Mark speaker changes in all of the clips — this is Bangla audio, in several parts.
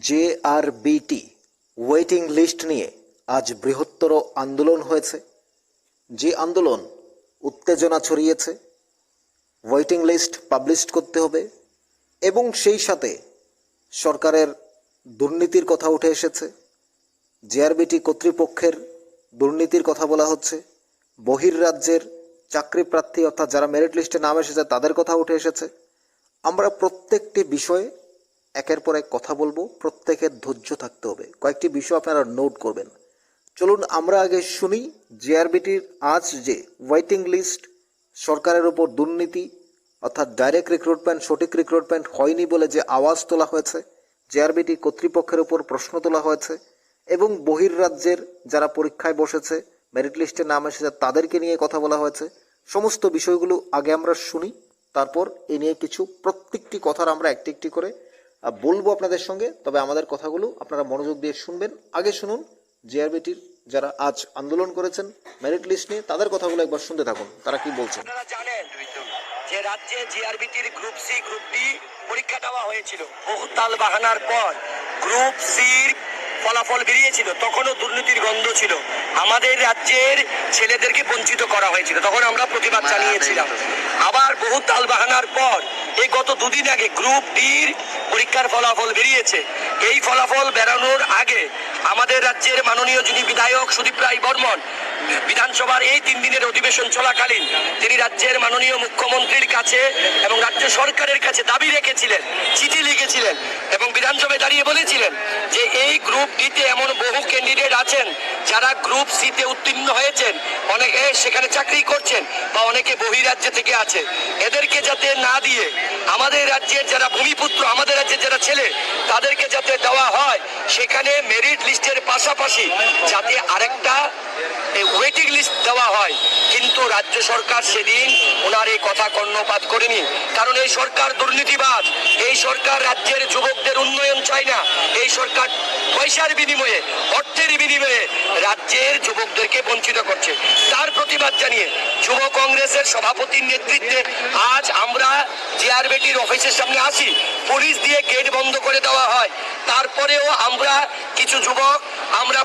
Speaker 1: জে আর বিটি ওয়েটিং লিস্ট নিয়ে আজ বৃহত্তর আন্দোলন হয়েছে। যে আন্দোলন উত্তেজনা ছড়িয়েছে ওয়েটিং লিস্ট পাবলিশ করতে হবে এবং সেই সাথে সরকারের দুর্নীতির কথা উঠে এসেছে। জেআরবিটি কর্তৃপক্ষের দুর্নীতির কথা বলা হচ্ছে। বহির্রাজ্যের চাকরি প্রার্থী অর্থাৎ যারা মেরিট লিস্টে নাম এসেছে, তাদের কথা উঠে এসেছে। আমরা প্রত্যেকটি বিষয়ে একের পর এক কথা বলব, প্রত্যেকের ধৈর্য থাকতে হবে। কয়েকটি বিষয় আপনারা নোট করবেন। চলুন আমরা আগে শুনি জেআরবিটির আজ যে ওয়েটিং লিস্ট সরকারের ওপর দুর্নীতি, অর্থাৎ ডাইরেক্ট রিক্রুটমেন্ট সঠিক রিক্রুটমেন্ট হয়নি বলে যে আওয়াজ তোলা হয়েছে। জেআরবিটি কর্তৃপক্ষের উপর প্রশ্ন তোলা হয়েছে এবং বহির্রাজ্যের যারা পরীক্ষায় বসেছে মেরিট লিস্টে নাম এসেছে, তাদেরকে নিয়ে কথা বলা হয়েছে। সমস্ত বিষয়গুলো আগে আমরা শুনি, তারপর এ নিয়ে কিছু প্রত্যেকটি কথার আমরা একটি একটি করে বলব আপনাদের সঙ্গে, তবে আমাদের কথাগুলো আপনারা মনোযোগ দিয়ে শুনবেন। আগে শুনুন, জেআরবিটির যারা আজ আন্দোলন করেছেন মেরিট লিস্ট নিয়ে, তাদের কথাগুলো একবার শুনতে থাকুন, তারা কি বলছেন?
Speaker 2: যে রাজ্যে জিআরবিটির গ্রুপ সি গ্রুপ ডি পরীক্ষা দেওয়া হয়েছিল। বহুতাল বাহানার পর গ্রুপ সির ফলাফল বেরিয়েছিল তখনও দুর্নীতির গন্ধ ছিল। আমাদের রাজ্যের ছেলেদেরকে বঞ্চিত করা হয়েছিল তখন আমরা প্রতিবাদ জানিয়েছিলাম। আবার বহু তাল বাহানার পর এই গত দুদিন আগে গ্রুপ ডির পরীক্ষার ফলাফল বেরিয়েছে। এই ফলাফল বেরানোর আগে আমাদের রাজ্যের মাননীয় যিনি বিধায়ক সুদীপ রায় বর্মন বিধানসভার এই তিন দিনের অধিবেশন চলাকালীন তিনি রাজ্যের মাননীয় মুখ্যমন্ত্রীর কাছে এবং রাজ্য সরকারের কাছে দাবি রেখেছিলেন চিঠি লিখেছিলেন এবং বিধানসভায় দাঁড়িয়ে বলেছিলেন যে এই গ্রুপ ডিতে এমন বহু ক্যান্ডিডেট আছেন যারা গ্রুপ সিতে উত্তীর্ণ হয়েছেন। অনেকে সেখানে চাকরি করছেন বা অনেকে বহিরাজ্য থেকে আছে। এদেরকে যাতে না দিয়ে আমাদের রাজ্যের যারা ভূমিপুত্র, আমাদের রাজ্যের যারা ছেলে, তাদেরকে যাতে দেওয়া হয়, সেখানে মেরিট লিস্টের পাশাপাশি যাতে আরেকটা ওয়েটিং লিস্ট দেওয়া হয়। কিন্তু রাজ্য সরকার সেদিন ওনার এই কথা কর্ণপাত করেনি। কারণ এই সরকার দুর্নীতিবাজ, এই সরকার রাজ্যের যুবকদের উন্নয়ন চায় না। এই সরকার পয়সার বিনিময়ে, অর্থের বিনিময়ে রাজ্যের যুবকদেরকে বঞ্চিত করছে। তার প্রতিবাদ জানিয়ে যুব কংগ্রেসের সভাপতির নেতৃত্বে আজ আমরা জিআরবিটির অফিসের সামনে আসি। পুলিশ দিয়ে গেট বন্ধ করে দেওয়া হয়। তারপরেও আমরা কিছু যুবক, আমরা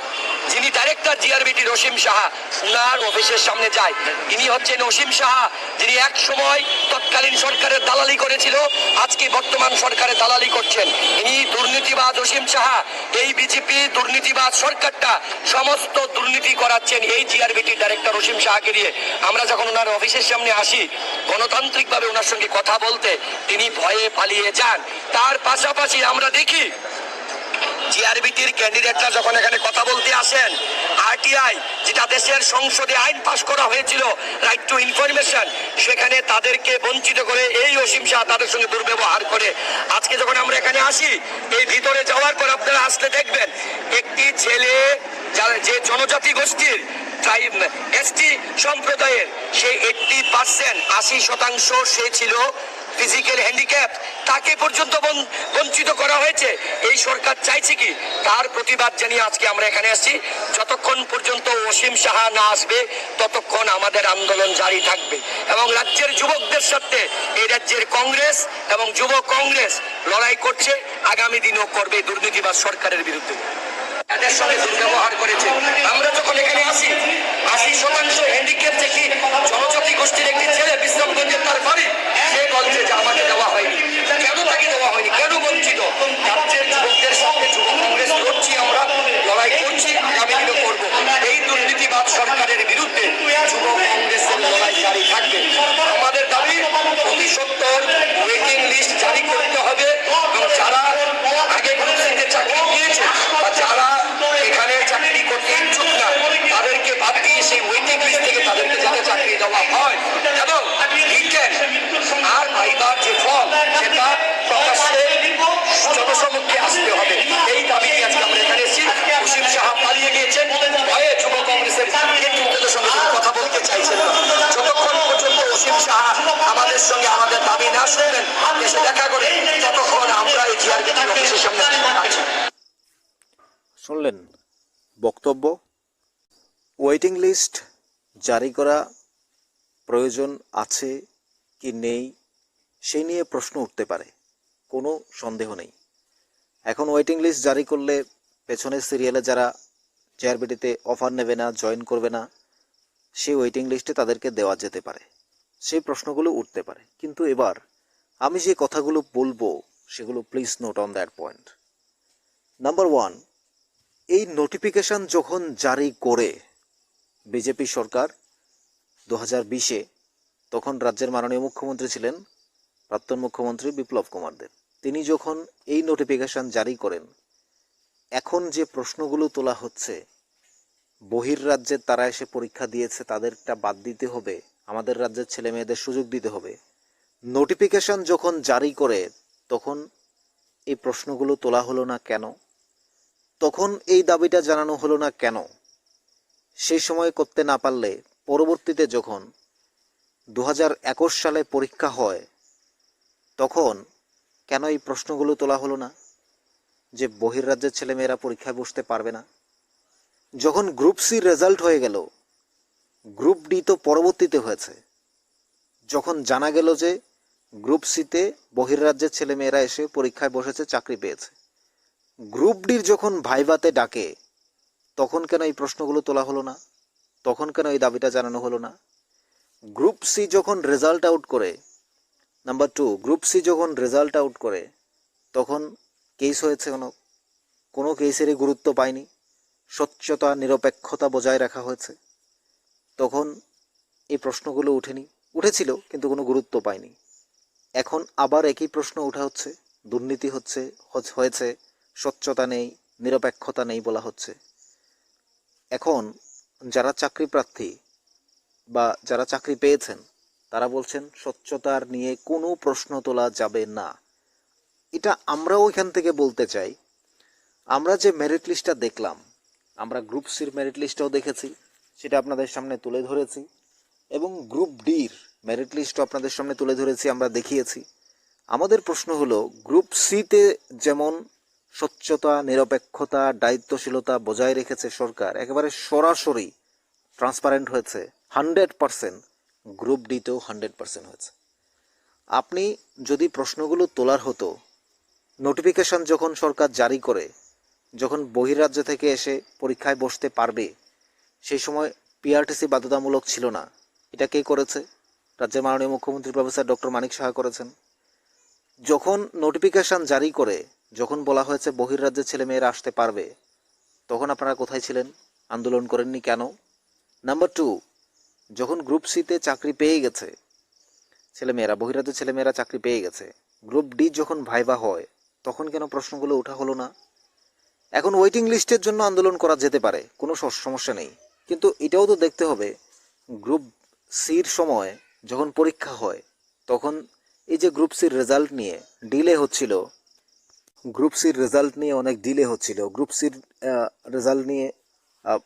Speaker 2: যিনি ডাইরেক্টর জিআরবিটি রসিম সাহা, উনার অফিসের সামনে যায়। ইনি হচ্ছেন অসীম সাহা, যিনি এক সময় তৎকালীন সরকারের দালালি করেছিল, আজকে বর্তমান সরকারের দালালি করছেন। ইনি দুর্নীতিবাদ অসীম সাহা, এই বিজেপি দুর্নীতিবাদ সরকারটা সমস্ত দুর্নীতি করাচ্ছেন এই জিআরবিটি ডাইরেক্টর অসীম সাহাকে দিয়ে আমরা যখন ওনার অফিসের সামনে আসি, গণতান্ত্রিকভাবে ওনার সঙ্গে কথা বলতে, তিনি ভয়ে পালিয়ে যান। তার পাশাপাশি আমরা দেখি জিআরবিটির ক্যান্ডিডেটরা যখন এখানে কথা বলতে আসেন আরটিআই যেটা দেশের সংসদে আইন পাশ করা হয়েছিল রাইট টু ইনফরমেশন সেখানে তাদেরকে বঞ্চিত করে এই অসীম শাহ তাদের সঙ্গে দুর্ব্যবহার করে। আজকে যখন আমরা এখানে আসি, এই ভিতরে যাওয়ার পর আপনারা আসলে দেখবেন, একটি ছেলে যে জনজাতি গোষ্ঠীর এসটি সম্প্রদায়ের, সে এইটটি পার্সেন্ট আশি শতাংশ সে ছিল ফিজিক্যাল হ্যান্ডিক্যাপ তাকে পর্যন্ত বঞ্চিত করা হয়েছে। এই সরকার চাইছে কি? তার প্রতিবাদ জানিয়ে আজকে আমরা এখানে আসছি। যতক্ষণ পর্যন্ত অসীম সাহা না আসবে, ততক্ষণ আমাদের আন্দোলন জারি থাকবে। এবং রাজ্যের যুবকদের সাথে এই রাজ্যের কংগ্রেস এবং যুব কংগ্রেস লড়াই করছে, আগামী দিনও করবে দুর্নীতিবাদ সরকারের বিরুদ্ধে। তাদের সঙ্গে দুর্ব্যবহার করেছে। আমরা যখন এখানে আসি, আশি শতাংশ হ্যান্ডিক্যাপ থেকে জনজাতি গোষ্ঠীর একটি ছেলে বিশ্রামগঞ্জের তার বাড়ি সরকারের বিরুদ্ধে যুব কংগ্রেসের লড়াই জারি থাকবে। আমাদের দাবি অতি সত্তর ওয়েটিং লিস্ট জারি করতে হবে এবং যারা আগে সিতে চাকরি পেয়েছে বা যারা এখানে চাকরি করতে ইচ্ছুক না, তাদেরকে বাদ দিয়ে সেই ওয়েটিং লিস্ট থেকে তাদেরকে যাতে চাকরি দেওয়া হয়। এবং আর ভাইবার যে ফল, সেটা
Speaker 1: শুনলেন বক্তব্য? ওয়েটিং লিস্ট জারি করা প্রয়োজন আছে কি নেই, সেই নিয়ে প্রশ্ন উঠতে পারে, কোনো সন্দেহ নেই। এখন ওয়েটিং লিস্ট জারি করলে পেছনের সিরিয়ালে যারা জেআরবিটিতে অফার নেবে না জয়েন করবে না সেই ওয়েটিং লিস্টে তাদেরকে দেওয়া যেতে পারে। সেই প্রশ্নগুলো উঠতে পারে। কিন্তু এবার আমি যে কথাগুলো বলব, সেগুলো please note on that point number one এই নোটিফিকেশন যখন জারি করে বিজেপি সরকার দু হাজার বিশে, তখন রাজ্যের মাননীয় মুখ্যমন্ত্রী ছিলেন প্রাক্তন মুখ্যমন্ত্রী বিপ্লব কুমার দেব। তিনি যখন এই নোটিফিকেশন জারি করেন, এখন যে প্রশ্নগুলো তোলা হচ্ছে বহির্রাজ্যের তারা এসে পরীক্ষা দিয়েছে, তাদেরটা বাদ দিতে হবে, আমাদের রাজ্যের ছেলে মেয়েদের সুযোগ দিতে হবে। নোটিফিকেশন যখন জারি করে, তখন এই প্রশ্নগুলো তোলা হলো না কেন? তখন এই দাবিটা জানানো হলো না কেন? সেই সময় করতে না পারলে, পরবর্তীতে যখন দু হাজার একুশ সালে পরীক্ষা হয়, তখন কেন এই প্রশ্নগুলো তোলা হলো না? যে বহির্রাজ্যের ছেলেমেয়েরা পরীক্ষায় বসতে পারবে না? যখন গ্রুপ সি রেজাল্ট হয়ে গেল, গ্রুপ ডি তো পরবর্তীতে হয়েছে। যখন জানা গেল যে গ্রুপ সিতে বহির্রাজ্যের ছেলেমেয়েরা এসে পরীক্ষায় বসেছে, চাকরি পেয়েছে। গ্রুপ ডির যখন ভাইভাতে ডাকে, তখন কেন এই প্রশ্নগুলো তোলা হলো না? তখন কেন এই দাবিটা জানানো হলো না? গ্রুপ সি যখন রেজাল্ট আউট করে নাম্বার টু গ্রুপ সি যখন রেজাল্ট আউট করে, তখন কেস হয়েছে কোনো কোনো কেসেরই গুরুত্ব পায়নি। স্বচ্ছতা নিরপেক্ষতা বজায় রাখা হয়েছে। তখন এই প্রশ্নগুলো উঠেনি। উঠেছিল, কিন্তু কোনো গুরুত্ব পায়নি। এখন আবার একই প্রশ্ন উঠা হচ্ছে। দুর্নীতি হচ্ছে হয়েছে, স্বচ্ছতা নেই, নিরপেক্ষতা নেই বলা হচ্ছে। এখন যারা চাকরি প্রার্থী বা যারা চাকরি পেয়েছেন, তারা বলছেন, স্বচ্ছতার নিয়ে কোনো প্রশ্ন তোলা যাবে না। এটা আমরাও এখান থেকে বলতে চাই। আমরা যে মেরিট লিস্টটা দেখলাম আমরা গ্রুপ সির মেরিট লিস্টটাও দেখেছি, সেটা আপনাদের সামনে তুলে ধরেছি এবং গ্রুপ ডির মেরিট লিস্টও আপনাদের সামনে তুলে ধরেছি, আমরা দেখিয়েছি। আমাদের প্রশ্ন হলো গ্রুপ সিতে যেমন স্বচ্ছতা, নিরপেক্ষতা, দায়িত্বশীলতা বজায় রেখেছে সরকার, একেবারে সরাসরি ট্রান্সপারেন্ট হয়েছে হান্ড্রেড পারসেন্ট গ্রুপ ডিতেও হান্ড্রেড পারসেন্ট হয়েছে। আপনি যদি প্রশ্নগুলো তোলার হতো নোটিফিকেশন যখন সরকার জারি করে যখন বহিরাজ্য থেকে এসে পরীক্ষায় বসতে পারবে, সেই সময় পিআরটিসি বাধ্যতামূলক ছিল না। এটা কে করেছে? রাজ্যের মাননীয় মুখ্যমন্ত্রী প্রফেসর ডক্টর মানিক সাহা করেছেন। যখন নোটিফিকেশন জারি করে, যখন বলা হয়েছে বহির্রাজ্যের ছেলেমেয়েরা আসতে পারবে, তখন আপনারা কোথায় ছিলেন? আন্দোলন করেননি কেন? নাম্বার টু, যখন গ্রুপ সিতে চাকরি পেয়ে গেছে, ছেলেমেয়েরা, বহিরাজ্যের ছেলেমেয়েরা চাকরি পেয়ে গেছে, গ্রুপ ডি যখন ভাইবা হয়, তখন কেন প্রশ্নগুলো ওঠা হলো না? এখন ওয়েটিং লিস্টের জন্য আন্দোলন করা যেতে পারে, কোনো সমস্যা নেই। কিন্তু এটাও তো দেখতে হবে গ্রুপ সির সময় যখন পরীক্ষা হয়, তখন এই যে গ্রুপ সির রেজাল্ট নিয়ে ডিলে হচ্ছিল গ্রুপ সির রেজাল্ট নিয়ে অনেক ডিলে হচ্ছিল গ্রুপ সির রেজাল্ট নিয়ে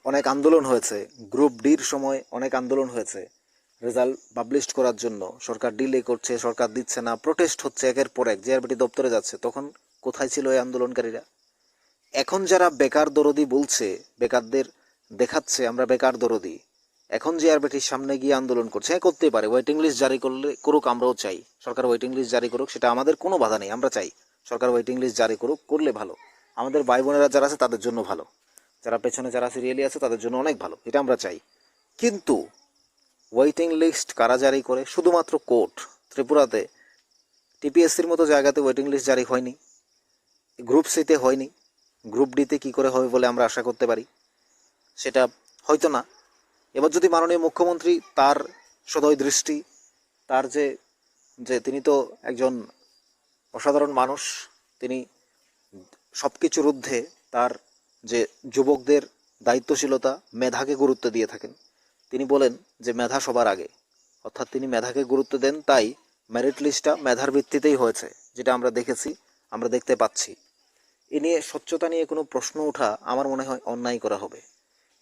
Speaker 1: অনেক আন্দোলন হয়েছে গ্রুপ ডির সময় অনেক আন্দোলন হয়েছে রেজাল্ট পাবলিশ করার জন্য, সরকার ডিলে করছে, সরকার দিচ্ছে না প্রোটেস্ট হচ্ছে একের পর এক জেআরবিটি দপ্তরে যাচ্ছে, তখন কোথায় ছিল এই আন্দোলনকারীরা? এখন যারা বেকার দরদি বলছে, বেকারদের দেখাচ্ছে আমরা বেকার দরদি। এখন যে আরবিটির সামনে গিয়ে আন্দোলন করছে হ্যাঁ করতেই পারে। ওয়েটিং লিস্ট জারি করলে করুক, আমরাও চাই। সরকার ওয়েটিং লিস্ট জারি করুক, সেটা আমাদের কোনো বাধা নেই, আমরা চাই। সরকার ওয়েটিং লিস্ট জারি করুক, করলে ভালো। আমাদের ভাই বোনেরা যারা আছে, তাদের জন্য ভালো। যারা পেছনে যারা সিরিয়ালি আছে, তাদের জন্য অনেক ভালো। এটা আমরা চাই। কিন্তু ওয়েটিং লিস্ট কারা জারি করে? শুধুমাত্র কোর্ট। ত্রিপুরাতে টিপিএসসির মতো জায়গাতে ওয়েটিং লিস্ট জারি হয়নি। গ্রুপ সিতে হয়নি। গ্রুপ ডিতে কি করে হবে বলে আমরা আশা করতে পারি? সেটা হয়তো না। এবার যদি মাননীয় মুখ্যমন্ত্রী তার সদয় দৃষ্টি, তার যে যে তিনি তো একজন অসাধারণ মানুষ, তিনি সব কিছুর ঊর্ধ্বে তার যে যুবকদের দায়িত্বশীলতা মেধাকে গুরুত্ব দিয়ে থাকেন। তিনি বলেন যে মেধা সবার আগে। অর্থাৎ তিনি মেধাকে গুরুত্ব দেন, তাই মেরিট লিস্টটা মেধার ভিত্তিতেই হয়েছে, যেটা আমরা দেখেছি, আমরা দেখতে পাচ্ছি। এ নিয়ে স্বচ্ছতা নিয়ে কোনো প্রশ্ন ওঠা আমার মনে হয় অন্যায় করা হবে।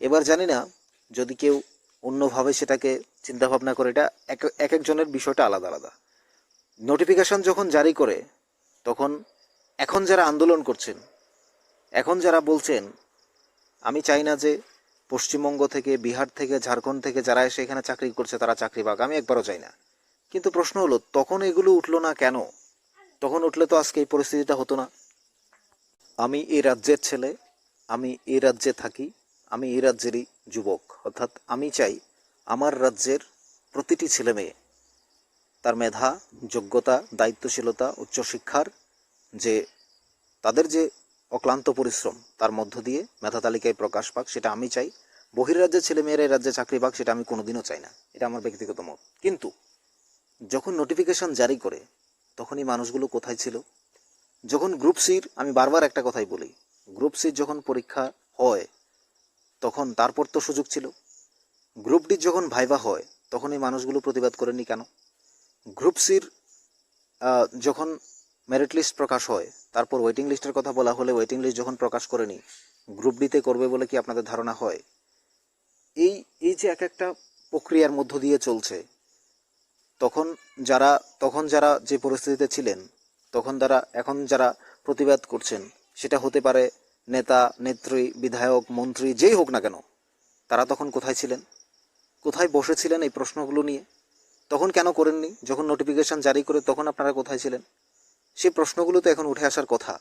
Speaker 1: এবার জানি না, যদি কেউ অন্যভাবে সেটাকে চিন্তাভাবনা করে, এটা এক এক একজনের বিষয়টা আলাদা আলাদা। নোটিফিকেশন যখন জারি করে, তখন এখন যারা আন্দোলন করছেন, এখন যারা বলছেন, আমি চাই না যে পশ্চিমবঙ্গ থেকে, বিহার থেকে, ঝাড়খণ্ড থেকে যারা এসে এখানে চাকরি করছে, তারা চাকরি পাক, আমি একবারও চাই না। কিন্তু প্রশ্ন হলো, তখন এগুলো উঠল না কেন? তখন উঠলে তো আজকে এই পরিস্থিতিটা হতো না। আমি এই রাজ্যের ছেলে, আমি এই রাজ্যে থাকি, আমি এই রাজ্যেরই যুবক। অর্থাৎ আমি চাই আমার রাজ্যের প্রতিটি ছেলে মেয়ে তার মেধা, যোগ্যতা, দায়িত্বশীলতা, উচ্চশিক্ষার যে তাদের যে অক্লান্ত পরিশ্রম, তার মধ্য দিয়ে মেধা তালিকায় প্রকাশ পাক, সেটা আমি চাই। বহির্রাজ্যের ছেলেমেয়েরা এই রাজ্যে চাকরি পাক, সেটা আমি কোনোদিনও চাই না। এটা আমার ব্যক্তিগত মত। কিন্তু যখন নোটিফিকেশন জারি করে, তখনই মানুষগুলো কোথায় ছিল? যখন গ্রুপ সির আমি বারবার একটা কথাই বলি গ্রুপ সির যখন পরীক্ষা হয়, তখন তারপর তো সুযোগ ছিল। গ্রুপ ডির যখন ভাইবা হয়, তখন এই মানুষগুলো প্রতিবাদ করেনি কেন? গ্রুপ সির যখন মেরিট লিস্ট প্রকাশ হয়, তারপর ওয়েটিং লিস্টের কথা বলা হলে ওয়েটিং লিস্ট যখন প্রকাশ করেনি গ্রুপ ডিতে করবে বলে কি আপনাদের ধারণা হয়? এই এই যে এক একটা প্রক্রিয়ার মধ্য দিয়ে চলছে, তখন যারা তখন যারা যে পরিস্থিতিতে ছিলেন তখন তারা, এখন যারা প্রতিবাদ করছেন, সেটা হতে পারে নেতা, নেত্রী, বিধায়ক, মন্ত্রী, যেই হোক না কেন, তারা তখন কোথায় ছিলেন? কোথায় বসেছিলেন এই প্রশ্নগুলো নিয়ে? তখন কেন করেননি? যখন নোটিফিকেশন জারি করে তখন আপনারা কোথায় ছিলেন? সেই প্রশ্নগুলো তো এখন উঠে আসার কথা।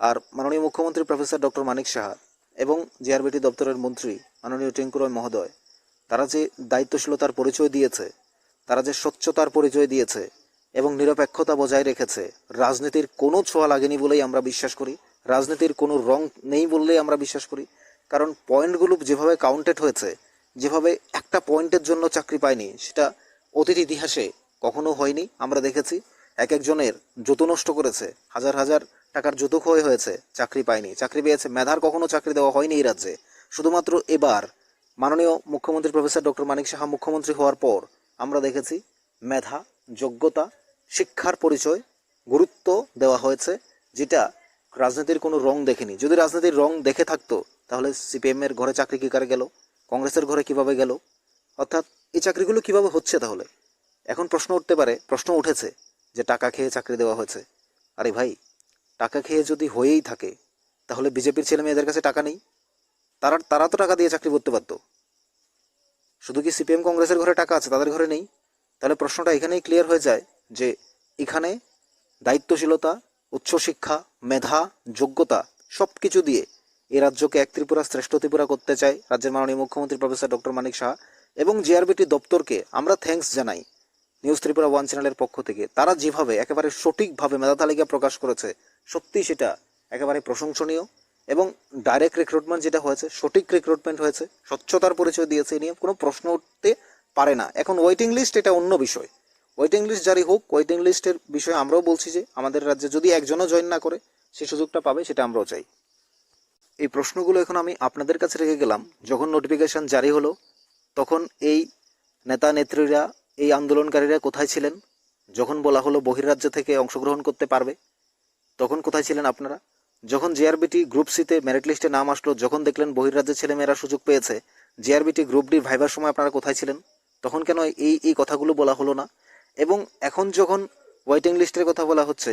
Speaker 1: আর মাননীয় মুখ্যমন্ত্রী প্রফেসর ডক্টর মানিক সাহা এবং জিআরবিটি দপ্তরের মন্ত্রী মাননীয় টিঙ্কু রয় মহোদয়, তারা যে দায়িত্বশীলতার পরিচয় দিয়েছে, তারা যে স্বচ্ছতার পরিচয় দিয়েছে এবং নিরপেক্ষতা বজায় রেখেছে। রাজনীতির কোনো ছোঁয়া লাগেনি বলেই আমরা বিশ্বাস করি। রাজনীতির কোনো রং নেই বললেই আমরা বিশ্বাস করি। কারণ পয়েন্টগুলো যেভাবে কাউন্টেড হয়েছে, যেভাবে একটা পয়েন্টের জন্য চাকরি পায়নি, সেটা অতীত ইতিহাসে কখনো হয়নি। আমরা দেখেছি এক একজনের জুতো নষ্ট করেছে, হাজার হাজার টাকার জুতো ক্ষয় হয়েছে, চাকরি পায়নি। চাকরি পেয়েছে, মেধার কখনো চাকরি দেওয়া হয়নি এই রাজ্যে। শুধুমাত্র এবার মাননীয় মুখ্যমন্ত্রী প্রফেসর ডক্টর মানিক সাহা মুখ্যমন্ত্রী হওয়ার পর আমরা দেখেছি মেধা, যোগ্যতা শিক্ষার পরিচয়, গুরুত্ব দেওয়া হয়েছে, যেটা রাজনীতির কোনো রং দেখেনি। যদি রাজনীতির রং দেখে থাকতো, তাহলে সিপিএমের ঘরে চাকরি কি করে গেল? কংগ্রেসের ঘরে কীভাবে গেল? অর্থাৎ এই চাকরিগুলো কীভাবে হচ্ছে তাহলে? এখন প্রশ্ন উঠতে পারে, প্রশ্ন উঠেছে যে টাকা খেয়ে চাকরি দেওয়া হয়েছে। আরে ভাই, টাকা খেয়ে যদি হয়েই থাকে, তাহলে বিজেপির ছেলে মেয়েদের কাছে টাকা নেই? তারা তারা তো টাকা দিয়ে চাকরি করতে পারতো। শুধু কি সিপিএম কংগ্রেসের ঘরে টাকা আছে, তাদের ঘরে নেই? তাহলে প্রশ্নটা এখানেই ক্লিয়ার হয়ে যায় যে এখানে দায়িত্বশীলতা, উচ্চশিক্ষা, মেধা, যোগ্যতা সব কিছু দিয়ে এই রাজ্যকে এক ত্রিপুরা শ্রেষ্ঠ ত্রিপুরা করতে চায় রাজ্যের মাননীয় মুখ্যমন্ত্রী প্রফেসর ডক্টর মানিক শাহ এবং জিআরবিটি দপ্তরকে আমরা থ্যাঙ্কস জানাই নিউজ ত্রিপুরা ওয়ান চ্যানেলের পক্ষ থেকে। তারা যেভাবে একেবারে সঠিকভাবে মেধা তালিকা প্রকাশ করেছে, সত্যি সেটা একেবারে প্রশংসনীয় এবং ডাইরেক্ট রিক্রুটমেন্ট যেটা হয়েছে, সঠিক রিক্রুটমেন্ট হয়েছে, স্বচ্ছতার পরিচয় দিয়েছে, এ নিয়ে কোনো প্রশ্ন উঠতে পারে না। এখন ওয়েটিং লিস্ট এটা অন্য বিষয়। ওয়েটিং লিস্ট জারি হোক ওয়েটিং লিস্টের বিষয়ে আমরাও বলছি যে, আমাদের রাজ্যে যদি একজনও জয়েন না করে সেই সুযোগটা পাবে, সেটা আমরাও চাই। এই প্রশ্নগুলো এখন আমি আপনাদের কাছে রেখে গেলাম। যখন নোটিফিকেশন জারি হলো, তখন এই নেতা নেত্রীরা, এই আন্দোলনকারীরা কোথায় ছিলেন? যখন বলা হলো বহির্রাজ্য থেকে অংশগ্রহণ করতে পারবে, তখন কোথায় ছিলেন আপনারা? যখন জেআরবিটি গ্রুপ সিতে মেরিট লিস্টে নাম আসলো, যখন দেখলেন বহির্রাজ্যের ছেলেমেয়েরা সুযোগ পেয়েছে জেআরবিটি গ্রুপ ডির ভাইবার সময় আপনারা কোথায় ছিলেন? তখন কেন এই এই কথাগুলো বলা হলো না? এবং এখন যখন ওয়েটিং লিস্টের কথা বলা হচ্ছে,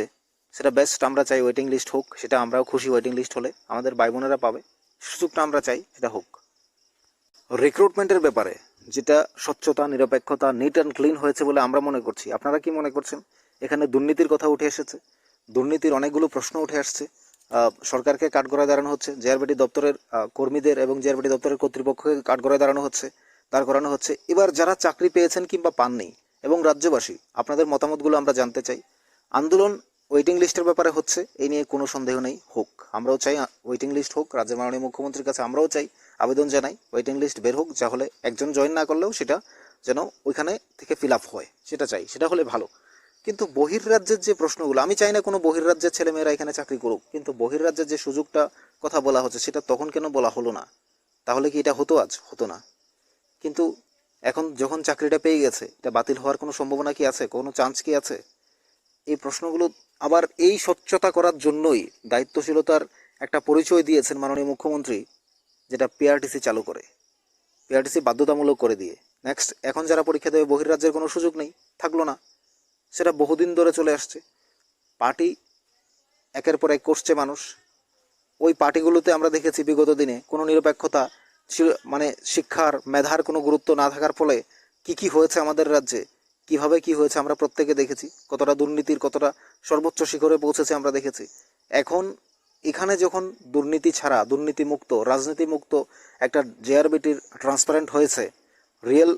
Speaker 1: সেটা বেস্ট আমরা চাই ওয়েটিং লিস্ট হোক, সেটা আমরাও খুশি ওয়েটিং লিস্ট হলে, আমাদের ভাই বোনেরা পাবে, সুযোগটা আমরা চাই, সেটা হোক। রিক্রুটমেন্টের ব্যাপারে, যেটা স্বচ্ছতা, নিরপেক্ষতা নিট অ্যান্ড ক্লিন হয়েছে বলে আমরা মনে করছি, আপনারা কি মনে করছেন? এখানে দুর্নীতির কথা উঠে এসেছে, দুর্নীতির অনেকগুলো প্রশ্ন উঠে আসছে। সরকারকে কাঠগড়ায় দাঁড়ানো হচ্ছে জেআরবিটি দপ্তরের কর্মীদের এবং জেআরবিটি দপ্তরের কর্তৃপক্ষকে কাঠগড়ায় দাঁড়ানো হচ্ছে, দাঁড় করানো হচ্ছে। এবার যারা চাকরি পেয়েছেন কিংবা পাননি এবং রাজ্যবাসী, আপনাদের মতামতগুলো আমরা জানতে চাই। আন্দোলন ওয়েটিং লিস্টের ব্যাপারে হচ্ছে, এই নিয়ে কোনো সন্দেহ নেই, হোক। আমরাও চাই ওয়েটিং লিস্ট হোক, রাজ্যের মাননীয় মুখ্যমন্ত্রীর কাছে আমরাও চাই, আবেদন জানাই ওয়েটিং লিস্ট বের হোক, যা হলে একজন জয়েন না করলেও সেটা যেন ওইখানে থেকে ফিল আপ হয়, সেটা চাই, সেটা হলে ভালো। কিন্তু বহির্রাজ্যের যে প্রশ্নগুলো, আমি চাই না কোনো বহির্রাজ্যের ছেলেমেয়েরা এখানে চাকরি করুক, কিন্তু বহির্রাজ্যের যে সুযোগটা কথা বলা হচ্ছে, সেটা তখন কেন বলা হলো না? তাহলে কি এটা হতো আজ? হতো না। কিন্তু এখন যখন চাকরিটা পেয়ে গেছে, এটা বাতিল হওয়ার কোনো সম্ভাবনা কি আছে? কোনো চান্স কি আছে? এই প্রশ্নগুলো আবার এই স্বচ্ছতা করার জন্যই দায়িত্বশীলতার একটা পরিচয় দিয়েছেন মাননীয় মুখ্যমন্ত্রী, যেটা পিআরটিসি চালু করে। পিআরটিসি বাধ্যতামূলক করে দিয়ে। নেক্সট এখন যারা পরীক্ষা দেবে, বহির্রাজ্যের কোনো সুযোগ নেই, থাকল না। সেটা বহুদিন ধরে চলে আসছে। পার্টি একের পর এক করছে মানুষ। ওই পার্টিগুলোতে আমরা দেখেছি বিগত দিনে কোনো নিরপেক্ষতা মানে শিক্ষার মেধার কোনো গুরুত্ব না থাকার ফলে কি কি হয়েছে আমাদের রাজ্যে? কীভাবে কি হয়েছে আমরা প্রত্যেকে দেখেছি। কতটা দুর্নীতির, কতটা সর্বোচ্চ শিখরে পৌঁছেছে আমরা দেখেছি। এখন এখানে যখন দুর্নীতি ছাড়া, দুর্নীতিমুক্ত, রাজনীতিমুক্ত একটা জেআরবিটির ট্রান্সপারেন্ট হয়েছে রিয়েল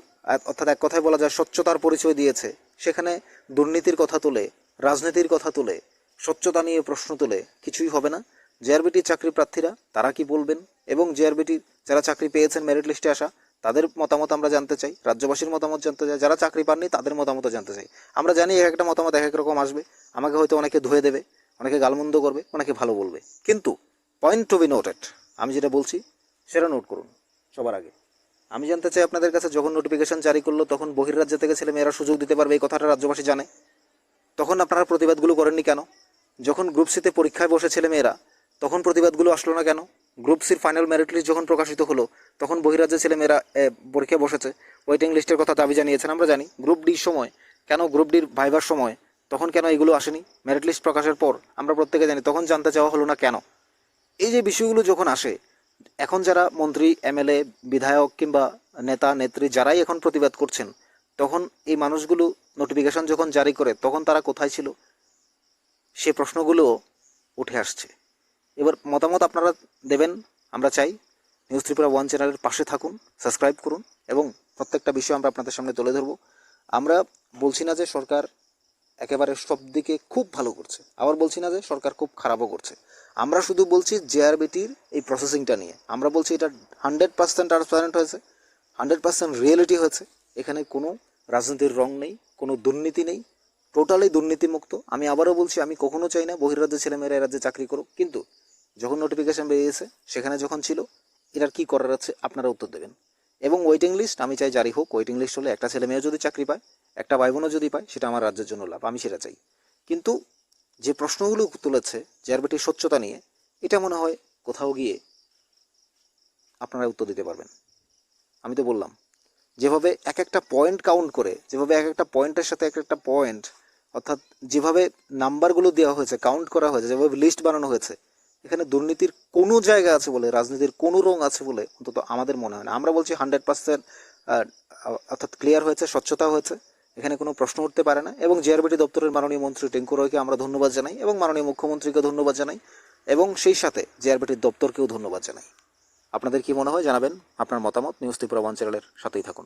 Speaker 1: অর্থাৎ এক কথায় বলা যায় স্বচ্ছতার পরিচয় দিয়েছে, সেখানে দুর্নীতির কথা তুলে, রাজনীতির কথা তুলে, স্বচ্ছতা নিয়ে প্রশ্ন তুলে, কিছুই হবে না। জেআরবিটির চাকরি প্রার্থীরা, তারা কি বলবেন? এবং জেআরবিটির যারা চাকরি পেয়েছেন মেরিট লিস্টে আসা, তাদের মতামত আমরা জানতে চাই। রাজ্যবাসীর মতামত জানতে চাই। যারা চাকরি পাননি, তাদের মতামত জানতে চাই। আমরা জানি এক একটা মতামত এক এক রকম আসবে। আমাকে হয়তো অনেকে ধুয়ে দেবে, অনেকে গালমন্দ করবে, অনেকে ভালো বলবে। কিন্তু পয়েন্ট টু বি নোটেড আমি যেটা বলছি, সেটা নোট করুন, সবার আগে। আমি জানতে চাই আপনাদের কাছে, যখন নোটিফিকেশন জারি করল, তখন বহির্রাজ্য থেকে ছেলে মেয়েরা সুযোগ দিতে পারবে, এই কথাটা রাজ্যবাসী জানে। তখন আপনারা প্রতিবাদগুলো করেননি কেন? যখন গ্রুপ সিতে পরীক্ষায় বসে ছেলে মেয়েরা তখন প্রতিবাদগুলো আসলো না কেন? গ্রুপ সির ফাইনাল মেরিট লিস্ট যখন প্রকাশিত হলো, তখন বহিরাজ্যের ছেলেমেয়েরা পরীক্ষায় বসেছে। ওয়েটিং লিস্টের কথা দাবি জানিয়েছেন, আমরা জানি। গ্রুপ ডির সময়। কেন গ্রুপ ডির ভাইবার সময়? তখন কেন এগুলো আসেনি? মেরিট লিস্ট প্রকাশের পর, আমরা প্রত্যেকে জানি, তখন জানতে চাওয়া হলো না কেন? এই যে বিষয়গুলো যখন আসে, এখন যারা মন্ত্রী এমএলএ বিধায়ক কিংবা নেতা, নেত্রী যারাই এখন প্রতিবাদ করছেন, তখন এই মানুষগুলো নোটিফিকেশন যখন জারি করে, তখন তারা কোথায় ছিল? সে প্রশ্নগুলো উঠে আসছে। এবার মতামত আপনারা দেবেন, আমরা চাই নিউজ ত্রিপুরা ওয়ান চ্যানেলের পাশে থাকুন সাবস্ক্রাইব করুন এবং প্রত্যেকটা বিষয় আমরা আপনাদের সামনে তুলে ধরবো। আমরা বলছি না যে সরকার একেবারে সব দিকে খুব ভালো করছে, আবার বলছি না যে সরকার খুব খারাপও করছে। আমরা শুধু বলছি জেআরবিটির এই প্রসেসিংটা নিয়ে। আমরা বলছি এটা হান্ড্রেড পার্সেন্ট ট্রান্সপারেন্ট হয়েছে হান্ড্রেড পার্সেন্ট রিয়েলিটি হয়েছে। এখানে কোনো রাজনীতির রং নেই, কোনো দুর্নীতি নেই টোটালি দুর্নীতিমুক্ত। আমি আবারও বলছি, আমি কখনো চাই না বহিরাজ্যে ছেলেমেয়েরা এ রাজ্যে চাকরি করুক, কিন্তু যখন নোটিফিকেশন বেরিয়েছে, সেখানে যখন ছিল, এটার কি করার আছে আপনারা উত্তর দেবেন। এবং ওয়েটিং লিস্ট আমি চাই জারি হোক ওয়েটিং লিস্ট হলে একটা ছেলে মেয়েও যদি চাকরি পায়, একটা ভাই বোনও যদি পায়, সেটা আমার রাজ্যের জন্য লাভ, আমি সেটা চাই। কিন্তু যে প্রশ্নগুলো তুলেছে জেআরবিটির স্বচ্ছতা নিয়ে, এটা মনে হয় কোথাও গিয়ে আপনারা উত্তর দিতে পারবেন। আমি তো বললাম, যেভাবে এক একটা পয়েন্ট কাউন্ট করে, যেভাবে এক একটা পয়েন্টের সাথে এক একটা পয়েন্ট অর্থাৎ যেভাবে নাম্বারগুলো দেওয়া হয়েছে কাউন্ট করা হয়েছে, যেভাবে লিস্ট বানানো হয়েছে এখানে দুর্নীতির কোনো জায়গা আছে বলে, রাজনীতির কোনো রং আছে বলে অন্তত আমাদের মনে হয় না। আমরা বলছি হান্ড্রেড পার্সেন্ট অর্থাৎ ক্লিয়ার হয়েছে, স্বচ্ছতা হয়েছে। এখানে কোনো প্রশ্ন উঠতে পারে না। এবং জিআরবিটি দপ্তরের মাননীয় মন্ত্রী টেঙ্কু রয়কে আমরা ধন্যবাদ জানাই এবং মাননীয় মুখ্যমন্ত্রীকে ধন্যবাদ জানাই এবং সেই সাথে জিআরবিটির দপ্তরকেও ধন্যবাদ জানাই। আপনাদের কি মনে হয় জানাবেন? আপনার মতামত নিউজ ত্রিপুরা চ্যানেলের সাথেই থাকুন।